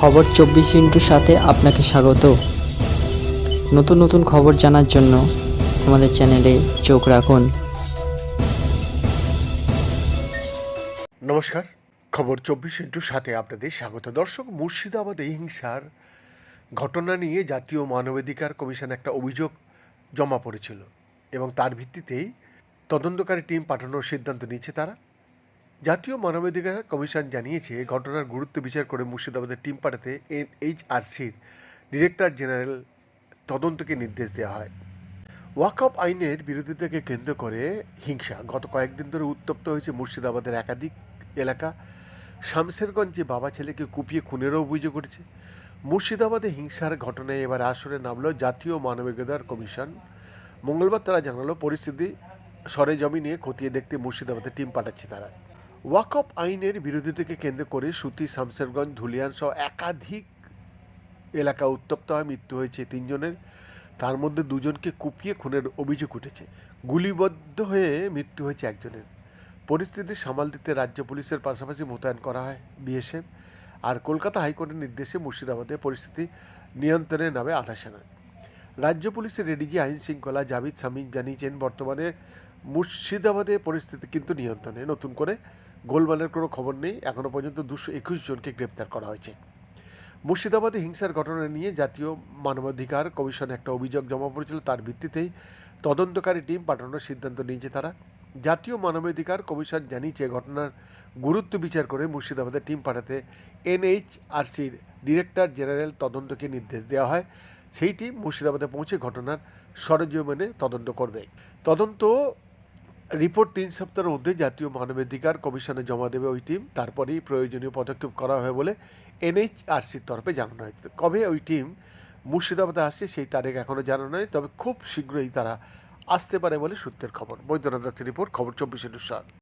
খবর চব্বিশ ইন্টুর সাথে আপনাকে স্বাগত। নতুন নতুন খবর জানার জন্য আমাদের চ্যানেলে চোখ রাখুন। নমস্কার, খবর চব্বিশ ইন্টুর সাথে আপনাদের স্বাগত। দর্শক, মুর্শিদাবাদে হিংসার ঘটনা নিয়ে জাতীয় মানবাধিকার কমিশন একটা অভিযোগ জমা পড়েছিল এবং তার ভিত্তিতেই তদন্তকারী টিম পাঠানোর সিদ্ধান্ত নিয়েছে তারা। জাতীয় মানবাধিকার কমিশন জানিয়েছে ঘটনার গুরুত্ব বিচার করে মুর্শিদাবাদের টিম পাঠাতে এনএইচআরসির ডিরেক্টর জেনারেল তদন্তকে নির্দেশ দেওয়া হয়। ওয়াকআপ আইনের বিরোধিতাকে কেন্দ্র করে হিংসা। গত কয়েকদিন ধরে উত্তপ্ত হয়েছে মুর্শিদাবাদের একাধিক এলাকা। শামশেরগঞ্জে বাবা ছেলেকে কুপিয়ে খুনেরও অভিযোগ উঠেছে। মুর্শিদাবাদে হিংসার ঘটনায় এবার আসরে নামল জাতীয় মানবাধিকার কমিশন। মঙ্গলবার তারা জানালো, পরিস্থিতি সরেজমিনে খতিয়ে দেখতে মুর্শিদাবাদে টিম পাঠাচ্ছে তারা। ওয়াকআপ আইনের বিরোধিতাকে কেন্দ্র করে সুতি শামশেরগঞ্জ ধুলিয়ান সহ একাধিক এলাকা উত্তপ্ত হয় মৃত্যু হয়েছে তিনজনের। তার মধ্যে দুজনকে কুপিয়ে খুনের অভিযোগ উঠেছে। গুলিবদ্ধ হয়ে মৃত্যু হয়েছে একজনের। পরিস্থিতি সামাল দিতে রাজ্য পুলিশের পাশাপাশি মোতায়েন করা হয় বিএসএফ। আর কলকাতা হাইকোর্টের নির্দেশে মুর্শিদাবাদে পরিস্থিতি নিয়ন্ত্রণে নামে আধা সেনা। রাজ্য পুলিশের এডিজি আইন শৃঙ্খলা জাভিদ সামিম জানিয়েছেন, বর্তমানে মুর্শিদাবাদে পরিস্থিতি কিন্তু নিয়ন্ত্রণে। নতুন করে গোলমালের কোনো খবর নেই। এখনও পর্যন্ত দুশো একুশ জনকে গ্রেপ্তার করা হয়েছে। মুর্শিদাবাদে হিংসার ঘটনা নিয়ে জাতীয় মানবাধিকার কমিশন একটা অভিযোগ জমা পড়েছিল। তার ভিত্তিতেই তদন্তকারী টিম পাঠানোর সিদ্ধান্ত নিয়েছে তারা। জাতীয় মানবাধিকার কমিশন জানিয়েছে ঘটনার গুরুত্ব বিচার করে মুর্শিদাবাদের টিম পাঠাতে এনএইচআরসির ডিরেক্টর জেনারেল তদন্তকে নির্দেশ দেওয়া হয়। সেই টিম মুর্শিদাবাদে পৌঁছে ঘটনার সরজমিনে তদন্ত করবে। তদন্ত রিপোর্ট তিন সপ্তাহের মধ্যে জাতীয় মানবাধিকার কমিশনে জমা দেবে ওই টিম। তারপরেই প্রয়োজনীয় পদক্ষেপ করা হবে বলে এনএইচআরসির তরফে জানানো হয়েছে। কবে ওই টিম মুর্শিদাবাদে আসছে সেই তারিখ এখনও জানানো নয় তবে খুব শীঘ্রই তারা আসতে পারে বলে সূত্রের খবর। বৈদ্যনাথ রিপোর্ট, খবর চব্বিশে সাত